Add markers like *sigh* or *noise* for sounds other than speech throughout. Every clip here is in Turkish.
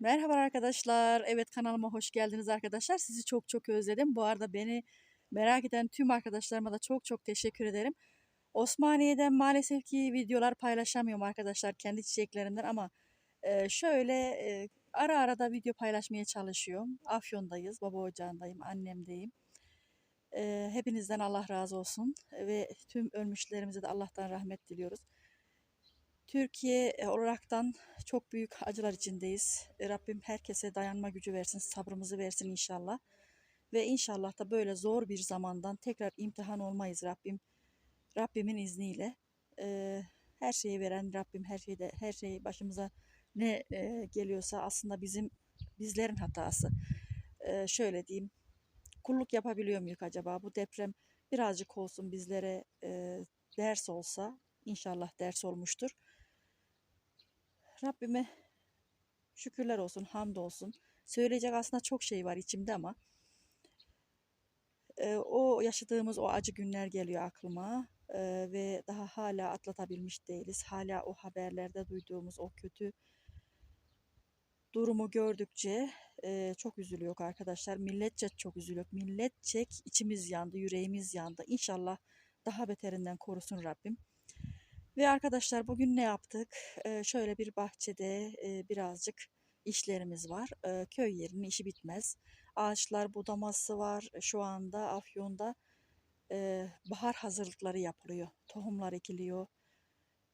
Merhaba arkadaşlar. Evet kanalıma hoş geldiniz arkadaşlar. Sizi çok çok özledim. Bu arada beni merak eden tüm arkadaşlarıma da çok çok teşekkür ederim. Osmaniye'den maalesef ki videolar paylaşamıyorum arkadaşlar kendi çiçeklerimden ama e, şöyle e, ara ara da video paylaşmaya çalışıyorum. Afyon'dayız, baba ocağındayım, annemdeyim. E, hepinizden Allah razı olsun ve tüm ölmüşlerimize de Allah'tan rahmet diliyoruz. Türkiye e, olaraktan çok büyük acılar içindeyiz. E, Rabbim herkese dayanma gücü versin, sabrımızı versin inşallah. Ve inşallah da böyle zor bir zamandan tekrar imtihan olmayız Rabbim. Rabbimin izniyle. E, her şeyi veren Rabbim her şeyde her şey başımıza ne geliyorsa aslında bizim bizlerin hatası. Şöyle diyeyim. Kulluk yapabiliyor muyuz acaba? Bu deprem birazcık olsun bizlere ders olsa inşallah ders olmuştur. Rabbime şükürler olsun, hamd olsun. Söyleyecek aslında çok şey var içimde ama e, o yaşadığımız o acı günler geliyor aklıma E, ve daha hala atlatabilmiş değiliz. Hala o haberlerde duyduğumuz o kötü durumu gördükçe e, çok üzülüyor arkadaşlar. Milletçe çok üzülüyor. Milletçek içimiz yandı, yüreğimiz yandı. İnşallah daha beterinden korusun Rabbim. Ve arkadaşlar bugün ne yaptık? Ee, şöyle bir bahçede e, birazcık işlerimiz var. Ee, köy yerinin işi bitmez. Ağaçlar budaması var. Şu anda Afyon'da e, bahar hazırlıkları yapılıyor. Tohumlar ekiliyor.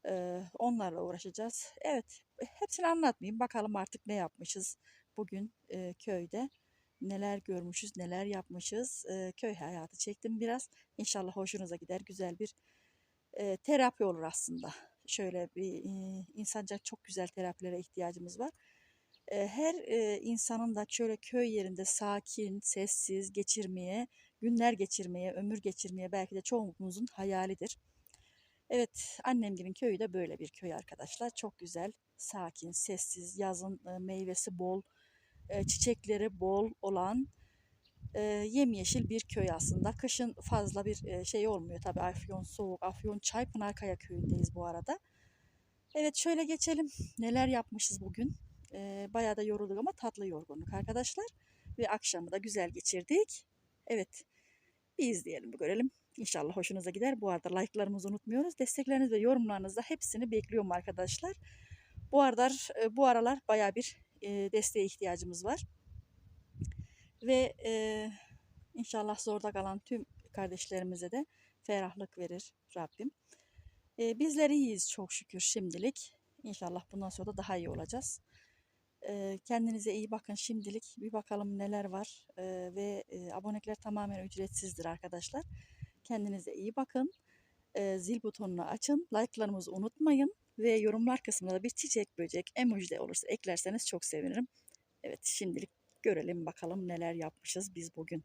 Ee, onlarla uğraşacağız. Evet, hepsini anlatmayayım. Bakalım artık ne yapmışız bugün e, köyde. Neler görmüşüz, neler yapmışız. E, köy hayatı çektim biraz. İnşallah hoşunuza gider. Güzel bir e, terapi olur aslında. Şöyle bir e, insanca çok güzel terapilere ihtiyacımız var. E, her e, insanın da şöyle köy yerinde sakin, sessiz geçirmeye, günler geçirmeye, ömür geçirmeye belki de çoğumuzun hayalidir. Evet, annemgilin köyü de böyle bir köy arkadaşlar. Çok güzel, sakin, sessiz, yazın e, meyvesi bol, e, çiçekleri bol olan e, yemyeşil bir köy aslında. Kışın fazla bir e, şey olmuyor tabii. Afyon soğuk. Afyon Çaypınarkaya köyündeyiz bu arada. Evet şöyle geçelim. Neler yapmışız bugün. E, bayağı da yorulduk ama tatlı yorgunluk arkadaşlar. Ve akşamı da güzel geçirdik. Evet bir izleyelim bir görelim. İnşallah hoşunuza gider. Bu arada like'larımızı unutmuyoruz. Destekleriniz ve yorumlarınızda hepsini bekliyorum arkadaşlar. Bu aralar, bu aralar bayağı bir desteğe ihtiyacımız var. Ve e, inşallah zorda kalan tüm kardeşlerimize de ferahlık verir Rabbim. E, bizler iyiyiz çok şükür şimdilik. İnşallah bundan sonra da daha iyi olacağız. E, kendinize iyi bakın şimdilik. Bir bakalım neler var. E, ve e, abonelikler tamamen ücretsizdir arkadaşlar. Kendinize iyi bakın. E, zil butonunu açın. Like'larımızı unutmayın. Ve yorumlar kısmına da bir çiçek, böcek, emoji de olursa eklerseniz çok sevinirim. Evet şimdilik Görelim bakalım neler yapmışız biz bugün.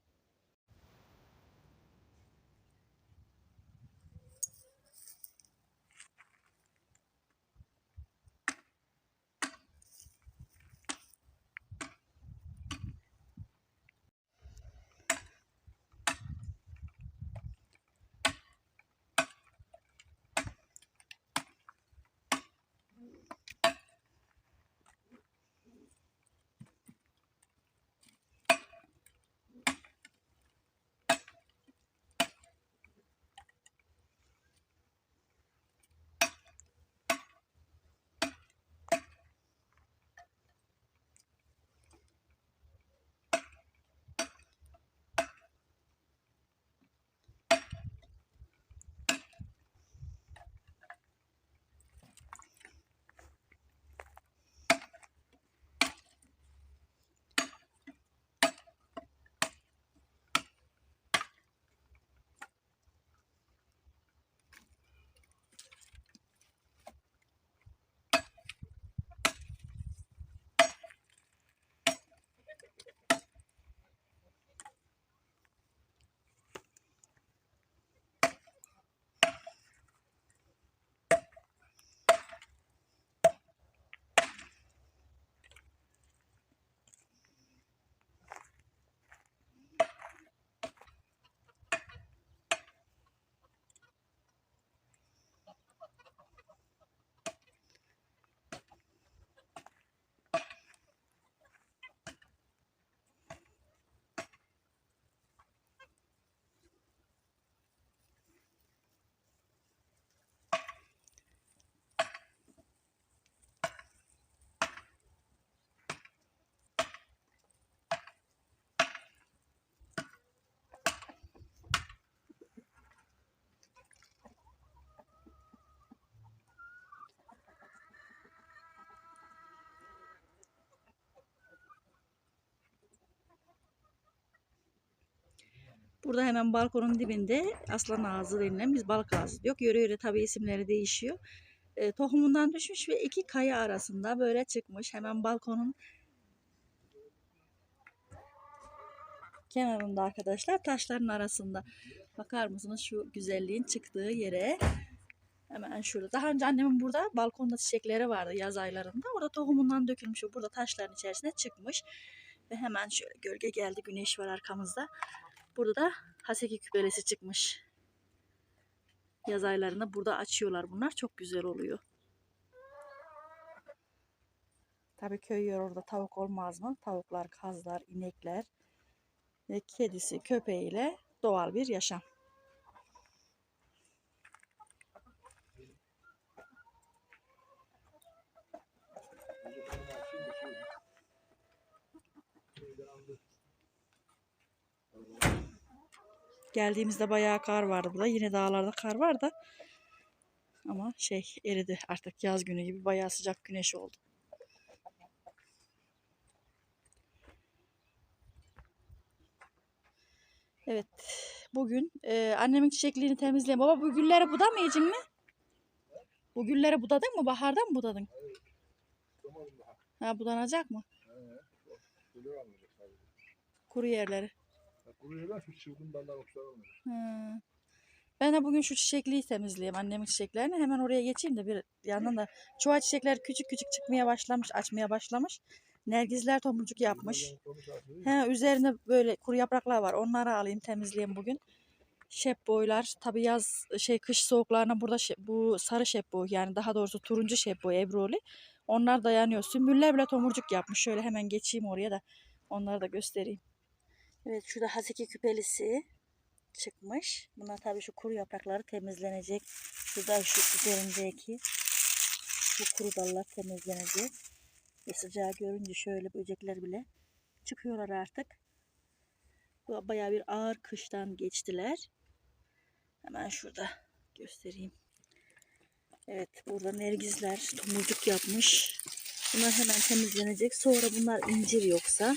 Burada hemen balkonun dibinde aslan ağzı denilen biz balık ağzı diyor. Yöre yöre tabii isimleri değişiyor. E, tohumundan düşmüş ve iki kaya arasında böyle çıkmış. Hemen balkonun kenarında arkadaşlar taşların arasında. Bakar mısınız şu güzelliğin çıktığı yere? Hemen şurada. Daha önce annemin burada balkonda çiçekleri vardı yaz aylarında. Orada tohumundan dökülmüş. Burada taşların içerisine çıkmış. Ve hemen şöyle gölge geldi. Güneş var arkamızda. Burada da haseki küpelesi çıkmış. Yaz aylarında burada açıyorlar bunlar. Çok güzel oluyor. Tabii köy orada tavuk olmaz mı? Tavuklar, kazlar, inekler ve kedisi, köpeğiyle doğal bir yaşam. Geldiğimizde bayağı kar vardı burada. Yine dağlarda kar var da ama şey eridi artık yaz günü gibi bayağı sıcak güneş oldu. Evet. Bugün e, annemin çiçekliğini temizleyen. Baba bu gülleri budamayacak mı? Bu gülleri budadın mı? Baharda mı budadın? Ha budanacak mı? Kuru yerleri. Kuruyorlar şu çılgın dallar olmuyor. Ha. Ben de bugün şu çiçekliği temizleyeyim annemin çiçeklerini. Hemen oraya geçeyim de bir yandan da çuha çiçekler küçük küçük çıkmaya başlamış, açmaya başlamış. Nergizler tomurcuk yapmış. He, üzerinde böyle kuru yapraklar var. Onları alayım temizleyeyim bugün. Şep boylar. Tabi yaz şey kış soğuklarına burada şe- bu sarı şep boy yani daha doğrusu turuncu şep boy ebroli. Onlar dayanıyor. Sümbüller bile tomurcuk yapmış. Şöyle hemen geçeyim oraya da onları da göstereyim. Evet şurada haseki küpelisi çıkmış. Bunlar tabii şu kuru yaprakları temizlenecek. Şurada şu üzerindeki bu kuru dallar temizlenecek. Ve sıcağı görünce şöyle böcekler bile çıkıyorlar artık. Bayağı bir ağır kıştan geçtiler. Hemen şurada göstereyim. Evet burada nergizler tomurcuk yapmış. Bunlar hemen temizlenecek. Sonra bunlar incir yoksa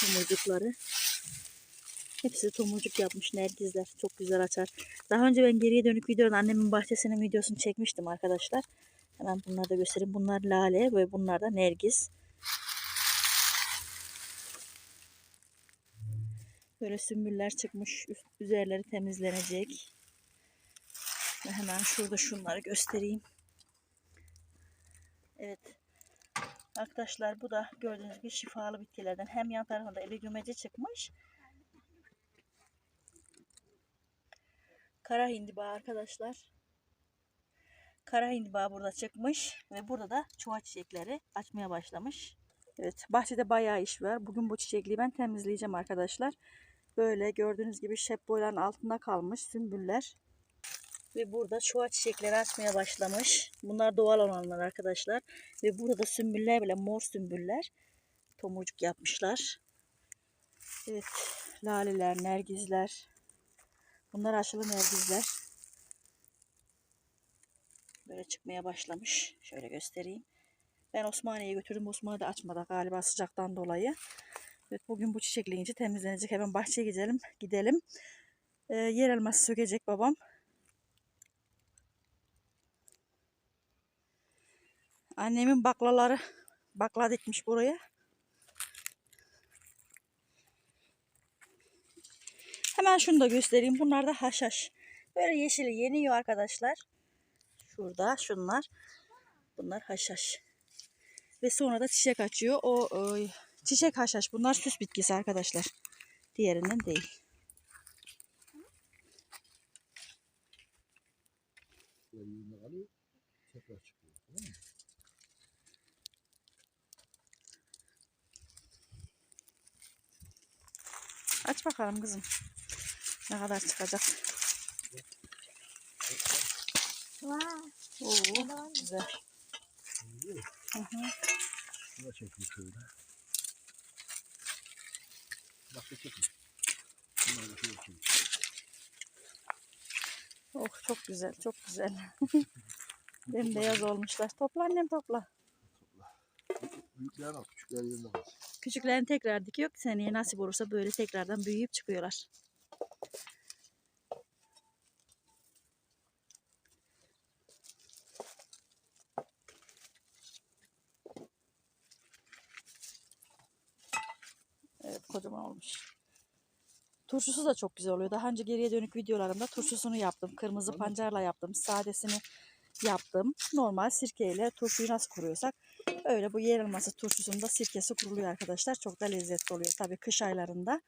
tomurcukları. Hepsi tomurcuk yapmış nergizler. Çok güzel açar. Daha önce ben geriye dönük videonun annemin bahçesinin videosunu çekmiştim arkadaşlar. Hemen bunları da göstereyim. Bunlar lale ve bunlar da nergiz. Böyle sümbüller çıkmış. Üzerleri temizlenecek. Ve hemen şurada şunları göstereyim. Evet. Arkadaşlar bu da gördüğünüz gibi şifalı bitkilerden. Hem yan tarafında ebegümeci çıkmış. Kara hindiba arkadaşlar. Kara hindiba burada çıkmış ve burada da çuha çiçekleri açmaya başlamış. Evet bahçede bayağı iş var. Bugün bu çiçekliği ben temizleyeceğim arkadaşlar. Böyle gördüğünüz gibi şep altında kalmış sümbüller. Ve burada çuha çiçekleri açmaya başlamış. Bunlar doğal olanlar arkadaşlar. Ve burada da sümbüller bile mor sümbüller. Tomurcuk yapmışlar. Evet laleler, nergizler. Bunlar aşılı nergizler. Böyle çıkmaya başlamış. Şöyle göstereyim. Ben Osmaniye'ye götürdüm. Osmaniye'de açmadı galiba sıcaktan dolayı. Evet, bugün bu çiçekleyince temizlenecek. Hemen bahçeye gidelim. Gidelim. Ee, yer elması sökecek babam. Annemin baklaları bakla dikmiş buraya. Hemen şunu da göstereyim. Bunlar da haşhaş. Böyle yeşili yeniyor arkadaşlar. Şurada şunlar. Bunlar haşhaş. Ve sonra da çiçek açıyor. O e, çiçek haşhaş. Bunlar süs bitkisi arkadaşlar. Diğerinden değil. Aç bakalım kızım. Ne kadar çıkacak. Oo, güzel. Hı hı. Şuna çekiyor şöyle. Başka çekmiyor. Bunlar da şöyle çekiyor. Oh çok güzel, çok güzel. *laughs* Bembeyaz olmuşlar. Topla annem topla. Büyükler al, küçükler yerine al. Küçüklerini tekrar dikiyor ki seneye nasip olursa böyle tekrardan büyüyüp çıkıyorlar. Evet kocaman olmuş. Turşusu da çok güzel oluyor. Daha önce geriye dönük videolarımda turşusunu yaptım. Kırmızı pancarla yaptım. Sadesini yaptım. Normal sirkeyle turşuyu nasıl kuruyorsak öyle bu yer elması turşusunda sirkesi kuruluyor arkadaşlar. Çok da lezzetli oluyor. Tabii kış aylarında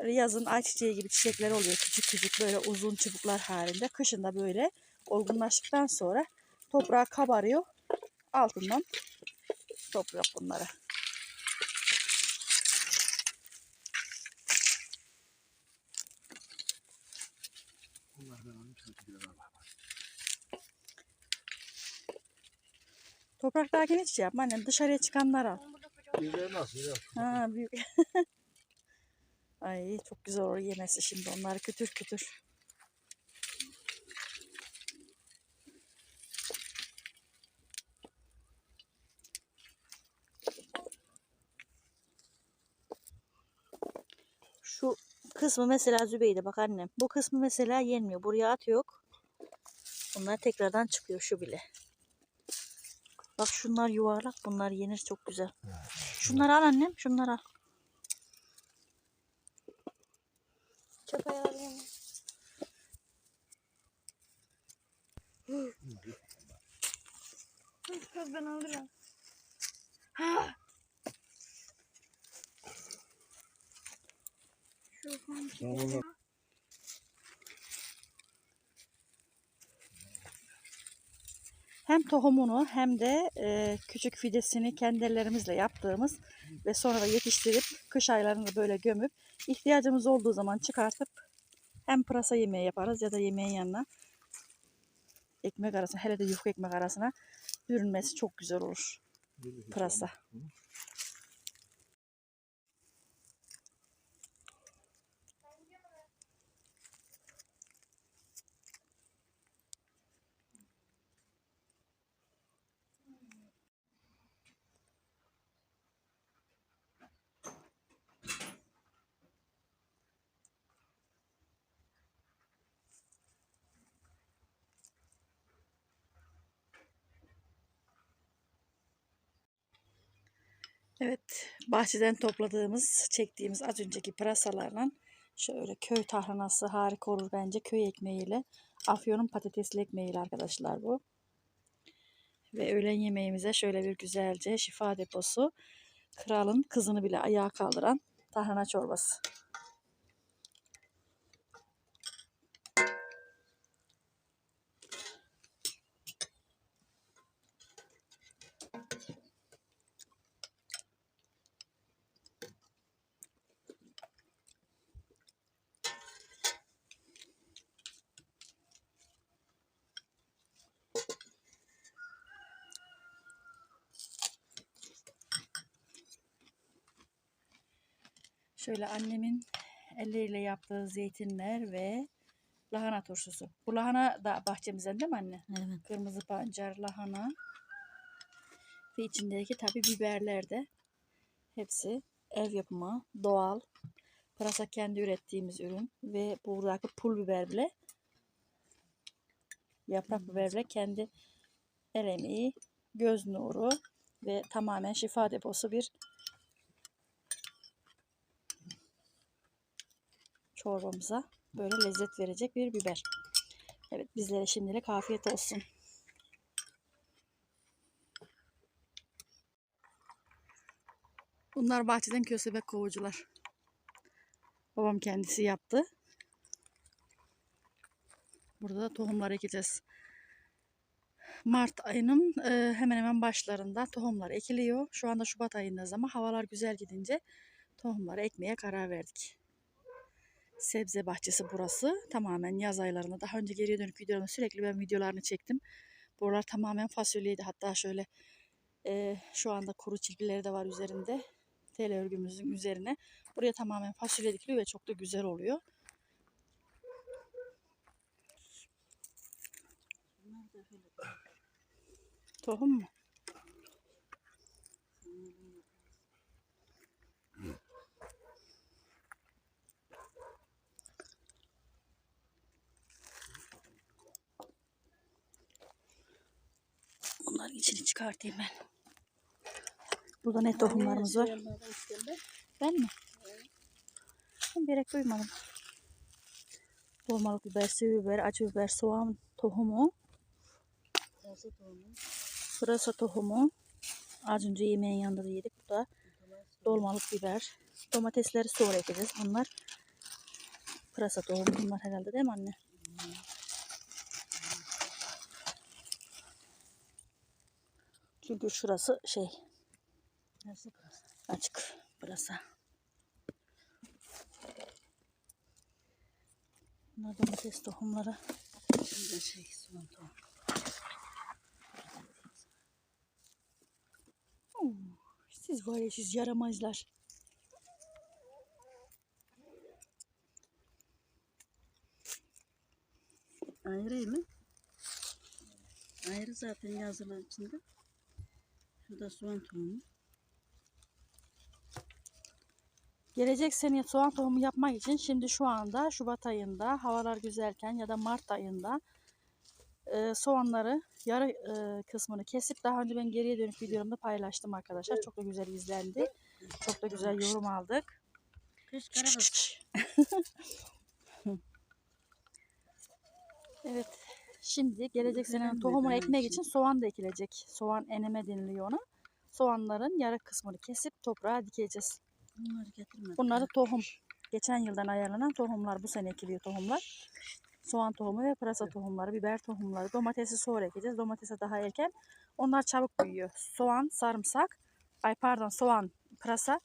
böyle yazın ayçiçeği gibi çiçekler oluyor. Küçük küçük böyle uzun çubuklar halinde. Kışında böyle olgunlaştıktan sonra toprağa kabarıyor. Altından topluyor bunları. Topraktakini hiç şey yapma annem. Dışarıya çıkanlar al. Yüzleri nasıl? Ha büyük. *laughs* Ay çok güzel olur yemesi şimdi onları kütür kütür. Şu kısmı mesela Zübeyde bak annem. Bu kısmı mesela yenmiyor. Buraya at yok. Bunlar tekrardan çıkıyor şu bile. Bak şunlar yuvarlak. Bunlar yenir çok güzel. Şunları al annem. Şunları al. Çöp ayarlayayım. Kız ben alırım. Şu falan Tamam onlar. Hem tohumunu hem de e, küçük fidesini kendi ellerimizle yaptığımız ve sonra da yetiştirip kış aylarında böyle gömüp ihtiyacımız olduğu zaman çıkartıp hem pırasa yemeği yaparız ya da yemeğin yanına ekmek arasına hele de yufka ekmek arasına bürünmesi çok güzel olur pırasa. Evet, bahçeden topladığımız, çektiğimiz az önceki pırasalarla şöyle köy tahranası harika olur bence köy ekmeğiyle. Afyon'un patatesli ekmeğiyle arkadaşlar bu. Ve öğlen yemeğimize şöyle bir güzelce şifa deposu, kralın kızını bile ayağa kaldıran tahrana çorbası. Şöyle annemin elleriyle yaptığı zeytinler ve lahana turşusu. Bu lahana da bahçemizden değil mi anne? Evet. Kırmızı pancar, lahana ve içindeki tabi biberler de hepsi ev yapımı, doğal. Pırasa kendi ürettiğimiz ürün ve buradaki pul biber bile yaprak biber bile kendi el emeği, göz nuru ve tamamen şifa deposu bir çorbamıza böyle lezzet verecek bir biber. Evet bizlere şimdilik afiyet olsun. Bunlar bahçeden köstebek kovucular. Babam kendisi yaptı. Burada da tohumlar ekeceğiz. Mart ayının e, hemen hemen başlarında tohumlar ekiliyor. Şu anda Şubat ayındayız ama havalar güzel gidince tohumları ekmeye karar verdik sebze bahçesi burası. Tamamen yaz aylarında. Daha önce geriye dönük videolarımda sürekli ben videolarını çektim. Buralar tamamen fasulyeydi. Hatta şöyle e, şu anda kuru çilgileri de var üzerinde. Tel örgümüzün üzerine. Buraya tamamen fasulye dikiliyor ve çok da güzel oluyor. Tohum mu? Bunların içini çıkartayım ben. Burada ne tohumlarımız var? Ben mi? Ben gerek duymadım. Dolmalık biber, sivri biber, acı biber, soğan tohumu, pırasa tohumu. Az önce yemeğin yanında da yedik. Bu da dolmalık biber. Domatesleri sonra ekeceğiz. Bunlar pırasa tohumu. Bunlar herhalde değil mi anne? Çünkü şurası şey açık pırasa. Bunlar domates tohumları. şey, soğan tohumu. Oo, Siz var ya siz yaramazlar. Ayrı mı? Ayrı zaten yazılan içinde. Şurada soğan tohumu. Gelecek sene soğan tohumu yapmak için şimdi şu anda Şubat ayında havalar güzelken ya da Mart ayında e, soğanları yarı e, kısmını kesip daha önce ben geriye dönük videomda paylaştım arkadaşlar. Çok da güzel izlendi. Çok da güzel yorum aldık. *laughs* Evet. Şimdi gelecek senenin tohumunu ekmek için? için soğan da ekilecek. Soğan eneme deniliyor ona. Soğanların yarı kısmını kesip toprağa dikeceğiz. Bunları getirmedim. Bunları tohum. Geçen yıldan ayarlanan tohumlar. Bu sene ekiliyor tohumlar. Soğan tohumu ve pırasa tohumları, biber tohumları. Domatesi sonra ekeceğiz. Domatese daha erken. Onlar çabuk büyüyor. Soğan, sarımsak, ay pardon soğan, pırasa,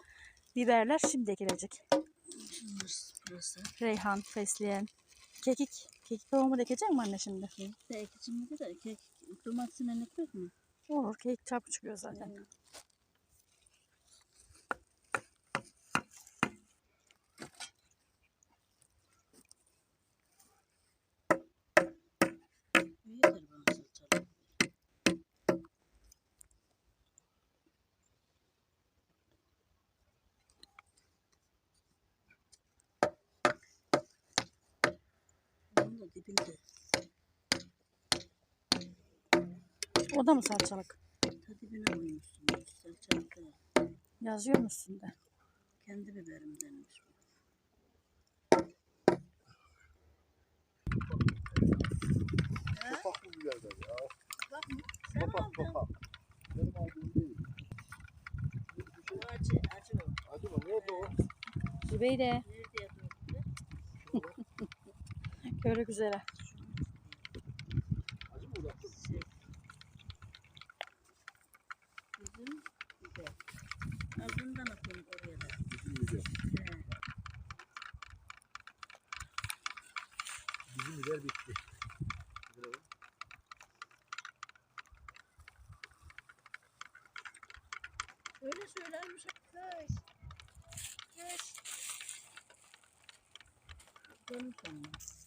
biberler şimdi ekilecek. Reyhan, fesleğen, kekik. Kekik tohumu da mi anne şimdi? Kek de ekicimde de kek domatesine ekmek mi? Olur. Kekik çabuk çıkıyor zaten. Yeter Da dibinde. O da mı salçalık? Ta dibine koymuşsun. Salçalı da. Yazıyor mu üstünde? Kendi biberimdenmiş. bu biberden ya. Bak mı? Sen Kapak aldın? kapak. Benim aldığım değil. Bu acı, acı o. Acaba nerede o? Zübeyde. Güzel. Uğraştın? Şey. Bizim biber bitti. Öyle söylermiş. Kış. Kış. Benim sonum.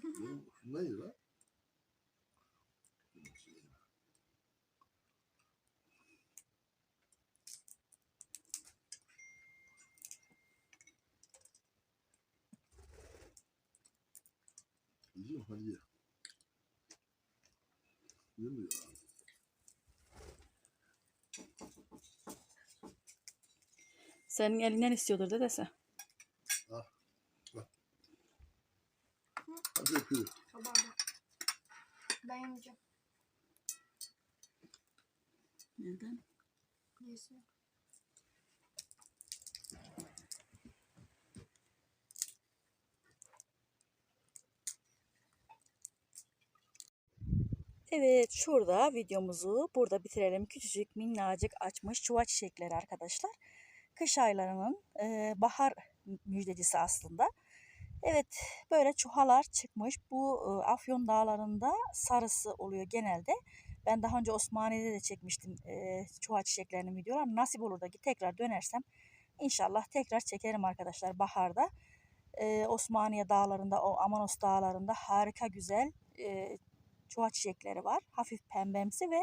Şundan ye lan. Yiyeceğim hadi ye. Yemiyor abi. Senin elinden istiyordur dedesi. Neyse. Evet şurada videomuzu burada bitirelim. Küçücük minnacık açmış çuva çiçekleri arkadaşlar. Kış aylarının e, bahar müjdecisi aslında. Evet böyle çuhalar çıkmış. Bu e, Afyon dağlarında sarısı oluyor genelde. Ben daha önce Osmaniye'de de çekmiştim e, çuha çiçeklerinin videolar. Nasip olur da ki tekrar dönersem inşallah tekrar çekerim arkadaşlar baharda. E, Osmaniye dağlarında o Amanos dağlarında harika güzel e, çuha çiçekleri var. Hafif pembemsi ve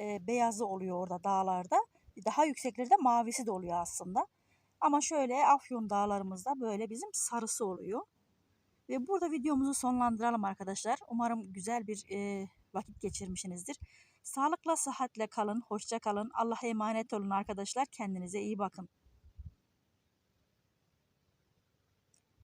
e, beyazı oluyor orada dağlarda. Daha yükseklerde mavisi de oluyor aslında. Ama şöyle Afyon dağlarımızda böyle bizim sarısı oluyor. Ve burada videomuzu sonlandıralım arkadaşlar. Umarım güzel bir e, vakit geçirmişsinizdir. Sağlıkla, sıhhatle kalın, hoşça kalın. Allah'a emanet olun arkadaşlar. Kendinize iyi bakın.